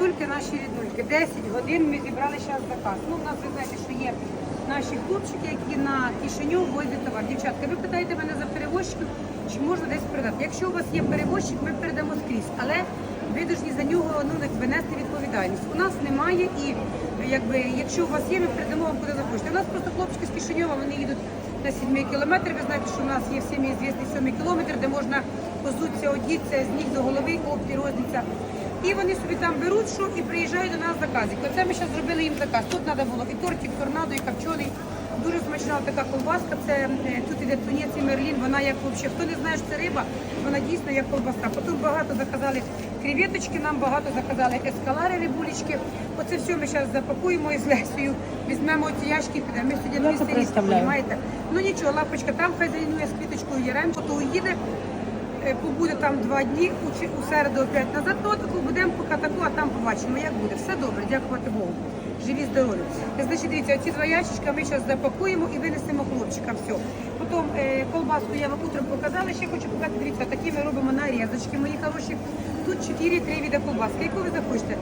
світульки, наші рідульки. 10 годин ми зібрали зараз заказ. Ну, у нас ви знаєте, що є наші хлопчики, які на Кишиньов возять товар. Дівчатка, ви питаєте мене за перевозчиків, чи можна десь передати. Якщо у вас є перевозчик, ми передамо скрізь, але ви повинні за нього ну, якби, нести відповідальність. У нас немає і якби, якщо у вас є, ми передамо вам куди захочете. У нас просто хлопчики з Кишиньова, вони їдуть на 7 кілометр. Ви знаєте, що у нас є всім звісний 7 кілометр, де можна позуться, одіться з ніг до голови, опті, розниця. І вони собі там беруть що і приїжджають до нас заказик. Оце ми зараз зробили їм заказ. Тут треба було і тортик, торнадо, і копчений. Дуже смачна така колбаска. Це е, тут іде тунець і мерлін. Вона як взагалі, хто не знає, що це риба, вона дійсно як колбаса. Потім багато заказали креветочки, нам багато заказали ескалари, рибулечки. Оце все ми зараз запакуємо із Лесею, візьмемо ці ящики, і підемо. Ми сьогодні дві сирі, розумієте? Ну нічого, лапочка там хай зайнує з квіточкою Яремко, то уїде. Е, Побуде там два дні, у, середу опять назад, то таку будемо поки таку, а там побачимо, як буде. Все добре, дякувати Богу. Живі, здорові. Е, Значить, дивіться, оці два ящичка ми зараз запакуємо і винесемо хлопчикам. Все. Потім е, колбаску я вам утром показала, ще хочу показати, дивіться, такі ми робимо нарізочки, мої хороші. Тут 4-3 види колбаски. Яку ви захочете?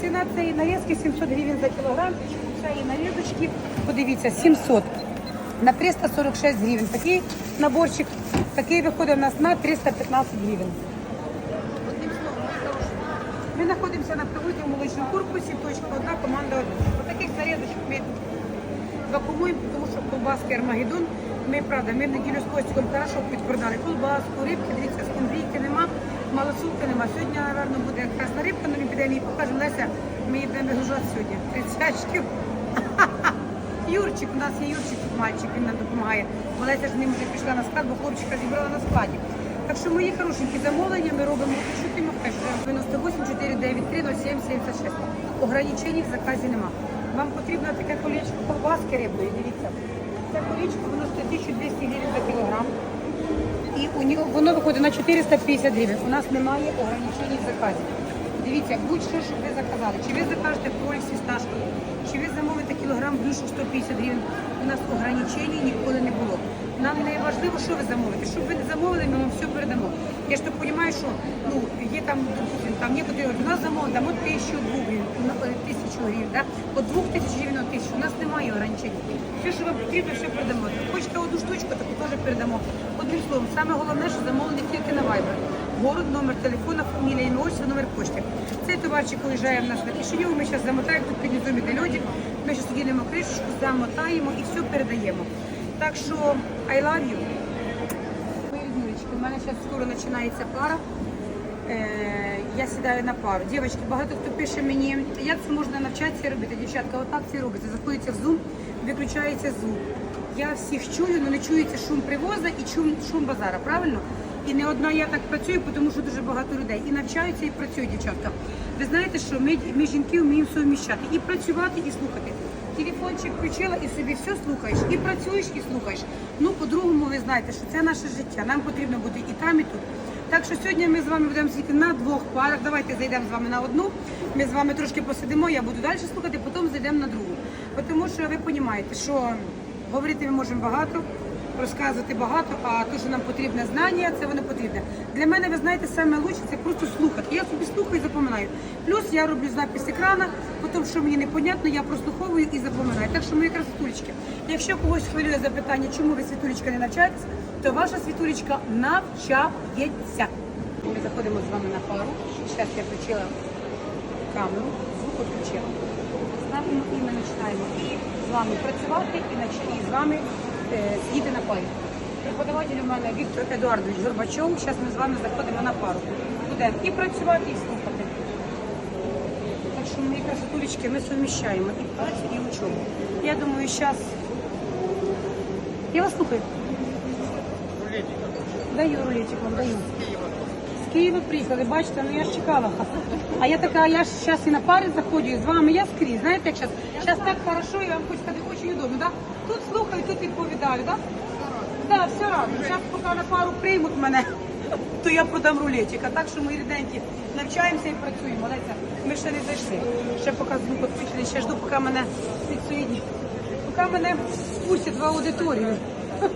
Ціна цієї нарізки 700 гривень за кілограм, цієї нарізочки, подивіться, 700 на 346 гривень. Такий наборчик, такий виходить у нас на 315 гривень. Ми знаходимося на приводі в молочному корпусі, точка одна, команда одна. Ось таких нарізочок ми вакуумуємо, тому що колбаски Армагеддон. Ми, правда, ми в неділю з Костіком хорошо підпродали колбаску, рибки, дивіться, скумбрійки нема, малосулки нема. Сьогодні, напевно, буде красна рибка, але ми підемо і покажемо. Леся, ми її будемо сьогодні. 30 шків. Юрчик, у нас є Юрчик, мальчик, він нам допомагає. Олеся ж ним вже пішла на склад, бо хлопчика зібрала на складі. Так що мої хорошенькі замовлення ми робимо, що ти 98 493 07 76. Ограничень в заказі нема. Вам потрібно таке колечко колбаски рибної, дивіться. Це колечко, воно стоїть 1200 гривень за кілограм. І у нього воно виходить на 450 гривень. У нас немає ограничень в заказі. Дивіться, будь-що, що ви заказали. Чи ви закажете кролик з фісташкою, чи ви замовите кілограм блюшок 150 гривень. У нас ограничень ніколи не було. Нам не важливо, що ви замовите. Щоб ви не замовили, ми вам все передамо. Я ж так розумію, що ну, є там, допустим, там некоторі у нас замовили, дамо тисячу гривень, е, тисячу гривень, да? от двох тисяч гривень тисячу. У нас немає ограничень. Все, що вам потрібно, все передамо. Хочете одну штучку, таку теж передамо. Одним словом, саме головне, що замовлення тільки на Viber. Город, номер телефона, фамілія, ім'я, отчество, номер почти. Цей товарчик уїжджає в нас на Кишиньов, ми зараз замотаємо, тут під низом іде льодик, ми зараз одінемо кришечку, замотаємо і все передаємо. Так що, I love you. Мої ріднулечки, у мене зараз скоро починається пара. Е, я сідаю на пару. Дівчатки, багато хто пише мені, як це можна навчатися робити. Дівчатка, отак це робиться. Заходиться в Zoom, виключається звук. Я всіх чую, але не чується шум привоза і шум, шум базара, правильно? І не одна я так працюю, тому що дуже багато людей. І навчаються, і працюють, дівчатка. Ви знаєте, що ми, ми жінки вміємо совміщати і працювати, і слухати. Телефончик включила і собі все слухаєш, і працюєш, і слухаєш. Ну, по-другому, ви знаєте, що це наше життя. Нам потрібно бути і там, і тут. Так що сьогодні ми з вами будемо сидіти на двох парах. Давайте зайдемо з вами на одну. Ми з вами трошки посидимо, я буду далі слухати, потім зайдемо на другу. Тому що ви розумієте, що говорити ми можемо багато, розказувати багато, а те, що нам потрібне знання, це воно потрібне. Для мене, ви знаєте, саме лучше це просто слухати. Я собі слухаю і запам'ятаю. Плюс я роблю запис екрана, потім, що мені непонятно, я прослуховую і запам'ятаю. Так що мої красотулечки, якщо когось хвилює запитання, чому ви світулечка не навчаєтесь, то ваша світулечка навчається. Ми заходимо з вами на пару. Зараз я включила камеру, звук відключила. Ставимо і ми починаємо і з вами працювати, і з вами е, сидіти на парі. Преподаватель у мене Віктор Едуардович Горбачов. Зараз ми з вами заходимо на пару. Будемо і працювати, і слухати. Так що мої красотулечки ми суміщаємо і працю, і учобу. Я думаю, зараз. Я вас слухаю. Даю рулетик вам, даю. З Києва приїхали, бачите, ну я ж чекала. А я така, я ж зараз і на пари заходжу і з вами, я скрізь. Знаєте, як зараз? Зараз так хорошо, я вам хочу сказати, дуже удобно, да? Тут слухаю, тут відповідаю, да? Да, все разом. Зараз поки на пару приймуть мене, то я продам рулетик. А так що ми ріденькі навчаємося і працюємо. Леся, ми ще не зайшли. Ще поки звук відключений, ще жду, поки мене підсоєдні. Поки мене спустять в аудиторію.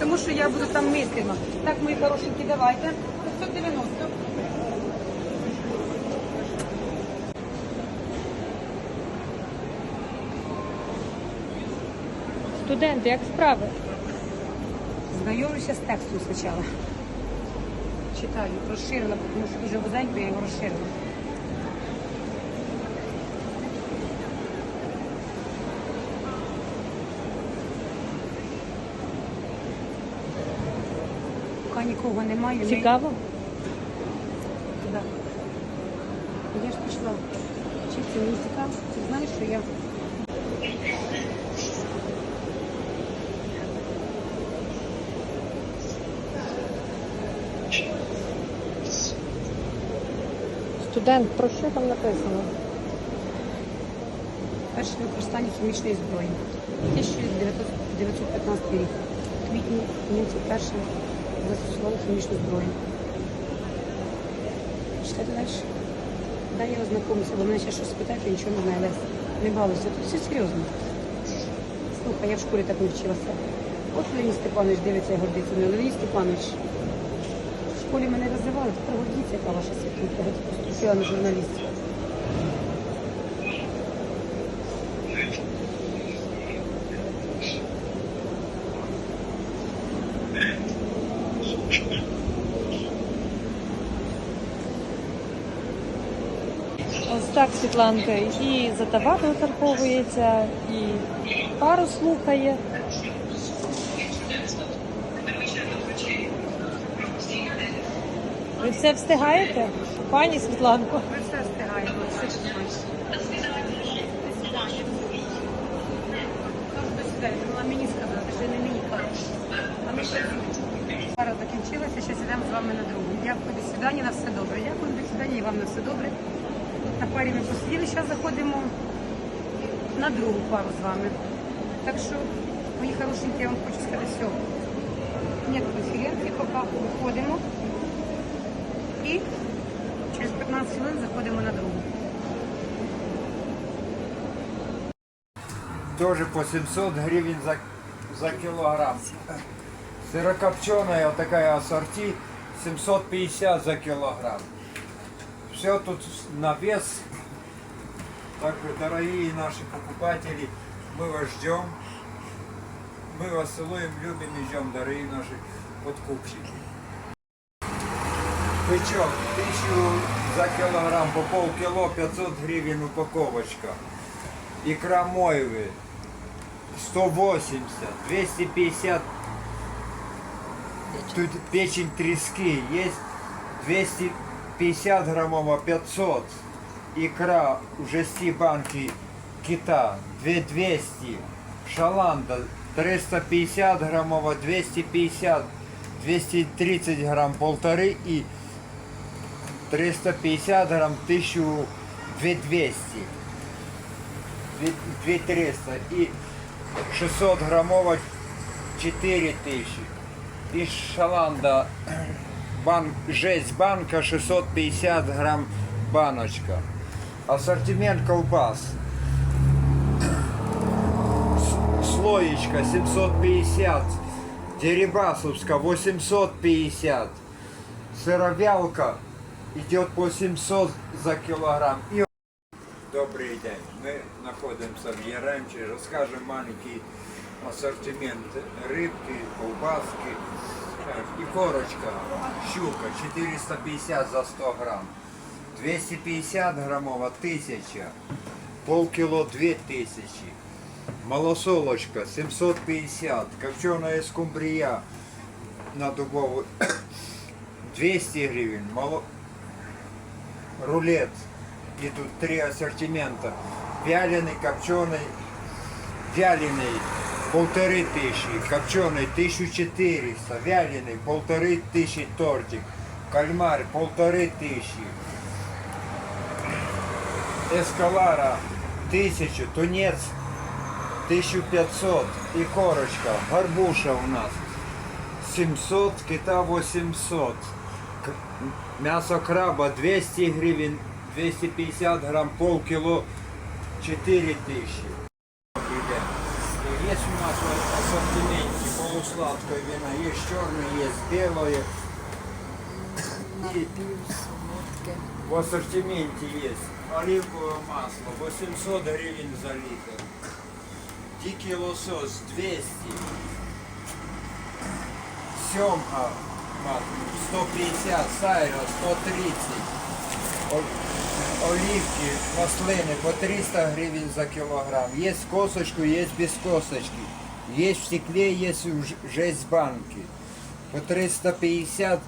Тому що я буду там мислимо. Так, мої хорошенькі, давайте. 590. Студент, як справи? Знайомлюся з текстом спочатку. Читаю, розширила, тому що дуже вузенько, я його розширила. Поки нікого немає. ми- Цікаво? Да. Я ж пішла вчитися, мені цікаво. Ти знаєш, що я Студент, про що там написано? перше використання хімічної зброї. 1915 рік. В квітні німці вперше застосували хімічну зброю. Читайте далі. Дай я ознакомлюся, бо мене ще щось спитають, я нічого не знаю. Не балуйся, тут все серйозно. Слухай, я в школі так не вчилася. От Леонід Степанович дивиться і гордиться. Леонід Степанович, в школі мене розвивали, тепер гордіться, яка ваша світлинка. Поступила на журналістів. Ось так Світланка і за товар виторговується, і пару слухає. Ви все встигаєте? Пані Світланко? Ми все встигаємо, все. До свидання. Мені сказати, що не мені кажуть. Ще пара закінчилася, зараз йдемо з вами на другу. Дякую, до свидання, на все добре. Дякую, до свидання і вам на все добре. На парі ми посиділи, зараз заходимо на другу пару з вами. Так що, мої хорошенькі, я вам хочу сказати все. Нет конференції, поки виходимо. І через 15 хвилин заходимо на другу. Тоже по 700 гривен за, за килограмм. Сырокопченая вот такая ассорти 750 за килограмм. Все тут на вес. Так, дорогие наши покупатели, мы вас ждем. Мы вас целуем, любим и ждем, дорогие наши подкупщики. Бычок, тысячу за килограмм, по полкило, 500 гривен упаковочка. Икра мойвы 180, 250 тут печень трески есть 250 граммова 500 икра в жести банки кита 2200 шаланда 350 граммова 250 230 грамм полторы и 350 грамм 1200 2300 и 600 граммово 4000 и шаланда бан, жесть банка 650 грамм баночка. Ассортимент колбас. Слоечка 750 дерибасовска 850 сыровялка идет по 700 за килограмм и Добрий день. Ми знаходимося в Яремчі, розкажемо маленький асортимент рибки, ковбаски Так, і корочка, щука 450 за 100 грам, 250 грамова 1000, полкіло 2000, малосолочка 750, копченая скумбрия на дубову 200 гривен, мало... рулет. И тут три ассортимента. Вяленый, копченый, вяленый полторы тысячи, копченый тысячу четыреста, вяленый полторы тысячи тортик, кальмар полторы тысячи, эскалара тысячу, тунец 1500 и корочка, горбуша у нас 700, кита 800. Мясо краба 200 гривен, 250 грамм, полкило 4000. Есть у нас в ассортименте полусладкое вино, есть черное, есть белое. И в ассортименте есть оливковое масло, 800 гривен за литр. дикий лосось 200. Семга мат, 150, сайра 130. О- Оливки, маслины по 300 гривен за килограмм. Есть в косточку, есть без косточки. Есть в стекле, есть уж- уже из банки. По 350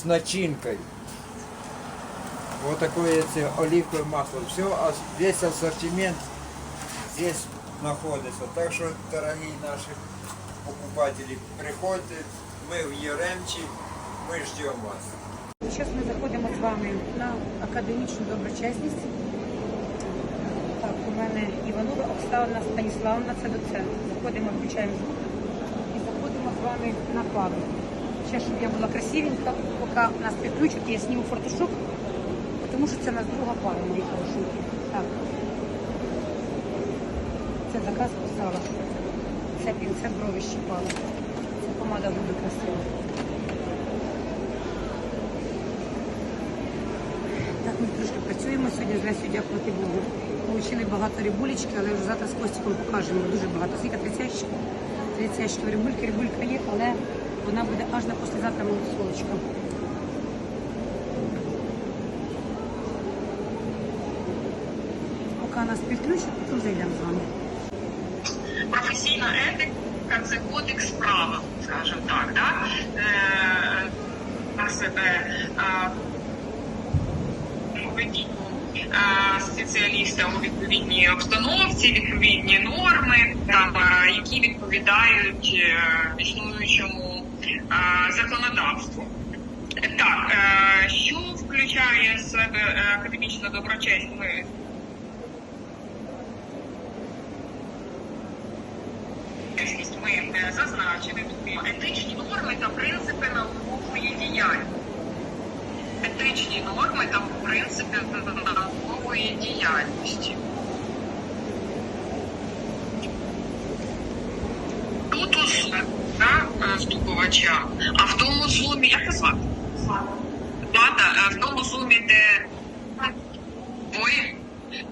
с начинкой. Вот такое эти оливковое масло. Все, весь ассортимент здесь находится. Так что, дорогие наши покупатели, приходите, мы в Еремчі, мы ждем вас. Зараз ми заходимо з вами на академічну доброчесність. Так, у мене Іванова Оксана Станіславовна, це доцент. Заходимо, включаємо звук і заходимо з вами на пару. Ще, щоб я була красивенька, поки нас підключать, я зніму фортушок, тому що це у нас друга пара, мої хорошенькі. Так. Це заказ писала. Це пінце брові щипала. Це помада губи красива. Ми трошки працюємо сьогодні з Лесю, дякувати Богу. Получили багато рибулечки, але вже завтра з Костіком покажемо. Дуже багато. Скільки 30 ящиків? 30 рибульки, рибулька є, але вона буде аж на післязавтра молодосолочка. Поки нас підключать, потім зайдемо з вами. професійна етика це кодекс права, скажімо так, да? Е, так себе е, поведінку е, спеціаліста у відповідній обстановці, відповідні норми, там, е, які відповідають е, існуючому законодавству. Так, що включає в себе академічна доброчесть? Ми зазначили етичні норми та принципи наукової діяльності. Етичні норми та принципи наукової діяльності. Тут у да, е, вступувача, а в тому зумі, як це звати? Плата, е, в тому зумі, де ви,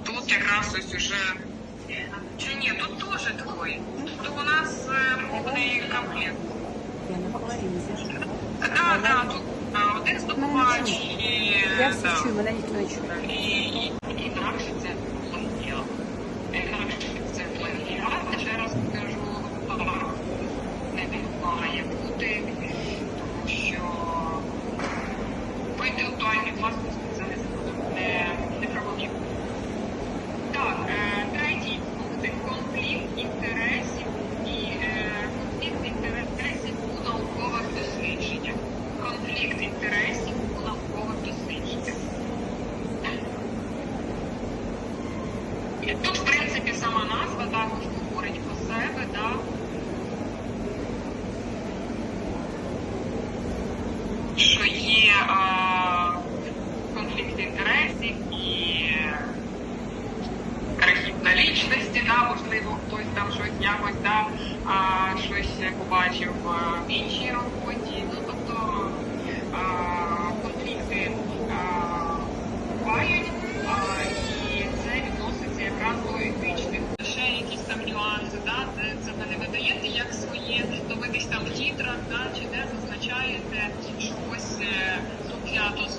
тут якраз ось уже чи ні, тут теж двоє. То у нас е, повний комплект. Я не поговорила. Так, так, тут е, один здобувач і, Я е, все чую, мене ніхто не чує. і, і, і інакше це плагіат. Інакше це плагіат, ще раз скажу, не має бути, тому що по інтелектуальній власності це не закон, не, не правомірно. Так, е, третій пункт конфлікт інтересів і е, конфлікт інтересів у наукових дослідженнях. Конфлікт інтересів у наукових дослідженнях. І Тут, в принципі, сама назва також говорить про себе, да? що е, конфлікт інтересів і перехід на лічності, да, можливо, хтось там щось якось да, щось побачив е, в іншій роботі. Ну, тобто а, конфлікти а, бувають, а, і це відноситься якраз до етичних. Ще якісь там нюанси, да, це, це ви не видаєте як своє, то ви десь там в тітрах, да, чи де зазначаєте, що ось е, тут взято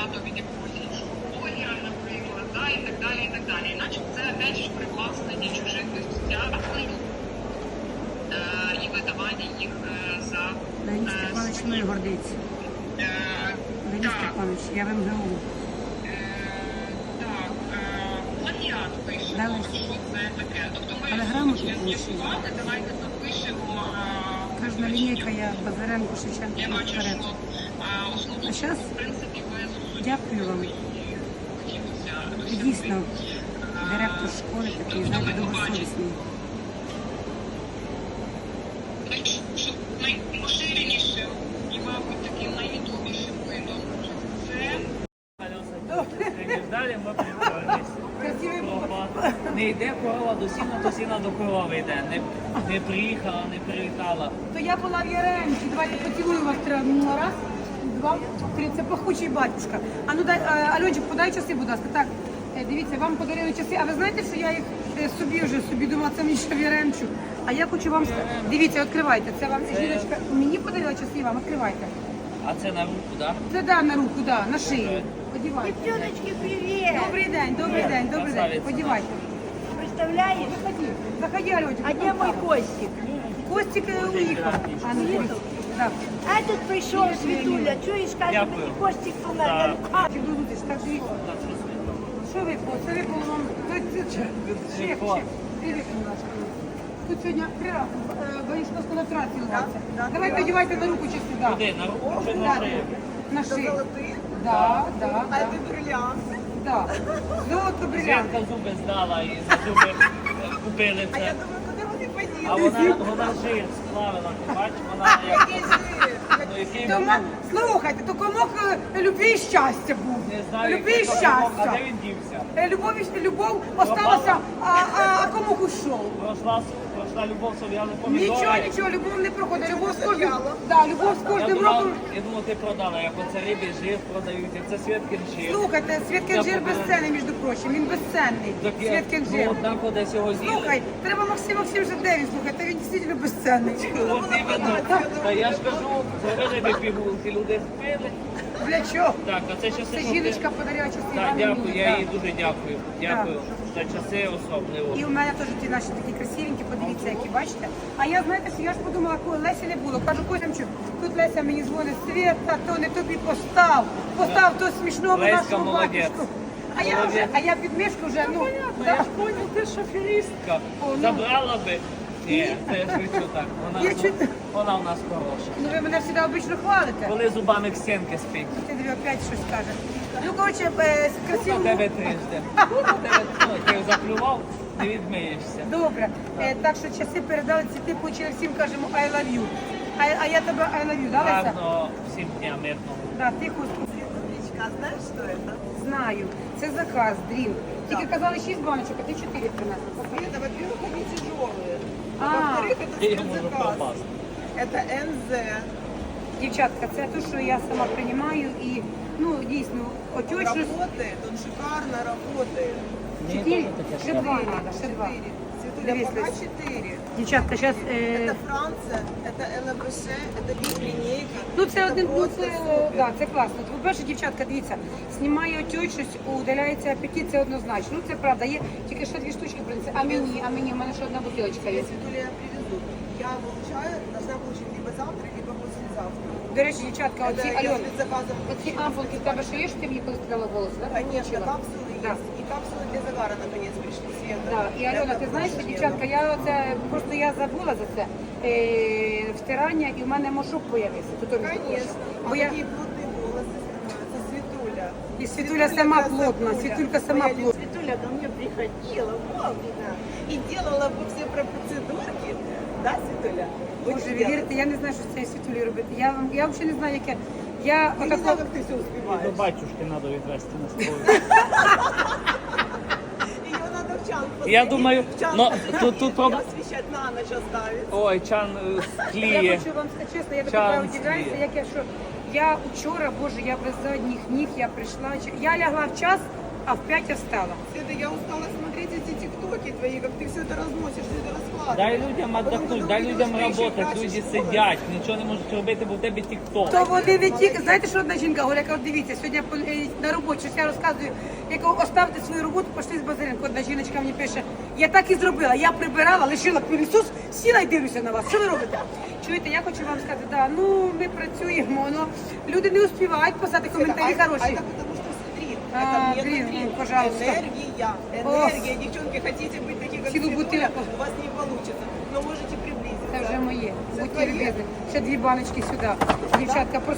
взято від якогось іншого блогера, наприклад, да, і так далі, і так далі. Іначе це опять ж привласнення чужих досягнень е, і видавання їх е, за Леонід е, Степанович мною гордиться. Е, Леонід Степанович, я в МГУ. так, плагіат пише, що це таке. Тобто ми Але грамотно пише. давайте запишемо. Кожна лінійка я Базаренко Шевченко Я бачу, вперед. що А зрозуміли. Дякую вам. Дійсно директор школи такий, знаєте, добросовісний. Далі ми приходились. Не йде корова до сіна, то сіна до корови йде. Не, не приїхала, не привітала. То я була в Яремчі. Давайте поцілую вас три раз, два, три. Це пахучий батюшка. А ну дай, а, Альончик, подай часи, будь ласка. Так, Е, Дивіться, вам подарили часи, а ви знаєте, що я їх е, собі вже собі думала, це мені ще віремчу. А я хочу вам сказати, дивіться, відкривайте. Це вам жіночка мені подарила часи, вам відкривайте. А це на руку, так? Це да, на руку, да, на шию. Подівайте. Привет! Добрий день, добрий день, добрий день. Подівайте. Представляешь? Заходи, заходи, Альотик. А где мой Костик? Костик е, уїхав. А, ну, А этот пришел, Светуля. Что искать? Дякую. Мне Костик Да. помогает. А, ти так дивіться. Що випало? Це випало вам. Це- це- Чек, чек. Привіт, Милашка. Тут сьогодні три рази е, боїшко з концентрації ловиться. Давайте на руку чи сюди. Куди? На руку чи на шию? На шию. Да, да, да. бриллиант. Да. Золото бриллиант. Святка зуби здала і за зуби купили це. думаю, куда он и А вона, вона жир сплавила, ти бачиш, вона як... Ну, який слухайте, то комок е, любві і щастя був. не знаю, Любві і який то комок, а щастя. де він дівся? Е, Любов, і- любов осталася, а, а, а комок ушов. Пройшла, пройшла любов, сов'яли помідори. Нічого, нічого, любов не проходить. Любов з кожним, да, любов з Я кожним думав, роком. я думав, ти продала, як оце рибі жир продають, як це Святкин жир. Слухайте, Святкин жир безцінний, між прочим, він безцінний. Так я- Святкин Ну, жир. десь його з'їли. Слухай, треба Максим Максим вже де він, слухайте, він дійсно безцінний. От іменно. Та я ж кажу, зробили би пігулки, люди спили. Для чого? Так, а це часи. Це жіночка ти- подарила часи. Так, дякую, мені, я їй дуже дякую. Дякую. За часи особливо. І у мене теж ті наші такі красивенькі, подивіться, які бачите. А я знаєте, що я ж подумала, коли Лесі не було. Кажу, Костямчук, тут Леся мені дзвонить, Света, то не тобі постав, постав то смішного Леська нашого молодець. батюшку. А я вже, а я під мишку вже, ну, Ну, я ж понял, ти шоферістка. Забрала би. Ні, це я швидше так. Вона, Я чуть- вона у нас хороша. ну ви мене завжди обично хвалите. Коли зубами в стінки спить. Ти диви, опять щось каже. Ну, коротше, е, з На красивого... тебе трижди. На тебе, ну, ти заплював, не відмиєшся. Добре. Е, так що часи передали цвіти, почали всім кажемо I love you. А, а я тебе I love you, да, Леся? Гарно всім дня мирного. Да, тихо, знаешь, что это? знаю. Це заказ, дрін. Тільки казали 6 баночок, а ти 4 принесли. Это, во-первых, они тяжелые. А, Во-вторых, Я это їх можу спецзаказ. попасти. Это НЗ. дівчатка, це те, що я сама приймаю і ну дійсно отечність. Работает, он шикарно работает. Чотири, ще два надо, ще два. Четыре. Светуля, Дивись, пока Лесь. четыре. Дівчатка, зараз. Это Франция, это ЛБШ, это биг линейки. Ну це Это один, ну просто це, супер. да, це класно. По-перше, дівчатка, дивіться, знімає отечність, удаляється апетит, це однозначно. Ну це правда, є тільки ще дві штучки принесли. А мені, а мені, в мене ще одна бутилочка є. Светуля, я привезу. Я получаю, должна получить либо завтра, либо послезавтра. До речі, дівчатка, Это оці я Альон, спецзаказом оці ампулки в тебе ще є, що ти мені коли сказала голос, да? Конечно, Включила? капсулы Да. есть. И капсулы для загара наконец пришли. Света. Да. І Альона, Это ти знаєш, офигенно. дівчатка, я оце просто я забула за це е, втирання, і в мене мошок появився. Тут теж Конечно. Бо А я такие плотные волосы становятся. Светуля. і Світуля сама плотна, красотуля. Світулька сама Моя плотна. Светуля ко мне приходила вовремя и делала бы все про процедурки. Да, Светуля? Боже, ви Будешь вірите, я не знаю, що з цією Світулею робити. Я, вам- я взагалі не знаю, яке. я? Я не знаю, как ты все. До батюшки треба відвести на столу. Ее надо в Я думаю, но тут- тут проб- освещать на ночь оставить. Ой, чан е, Я хочу вам сказати чесно, я Чан така удивляюся, як я що. Я вчора, боже, я без задніх ніг, я прийшла. Я лягла в час, а в п'ять я встала. Света, я устала смотреть эти тиктоки твои, как ты все это разносишь, все это раскладываешь. Дай людям Потом отдохнуть, ты дай думаешь, людям что еще роботи. краше Люди школи. сидять, нічого не можуть робити, бо в тебе тік-ток. То вони не тільки, знаєте, що одна жінка говорить, яка, от дивіться, сьогодні по- е, на роботі, щось я розказую, як оставте свою роботу, пішли з базаринку. Одна жіночка мені пише, я так і зробила, я прибирала, лишила пилісос, сіла і дивлюся на вас. Що ви робите? Чуєте, я хочу вам сказати, да, ну ми працюємо, но люди не успівають писати коментарі а, хороші. А это потому что стрит. А, это блин, медный ну, пожалуйста. Энергия. Энергия. Девчонки, хотите быть такие, как Силу Светуля, бутылку. у вас не получится. Но можете приблизиться. Це вже моє. Це Будьте твоє. любезні. Ще дві баночки сюди. Дівчатка, просто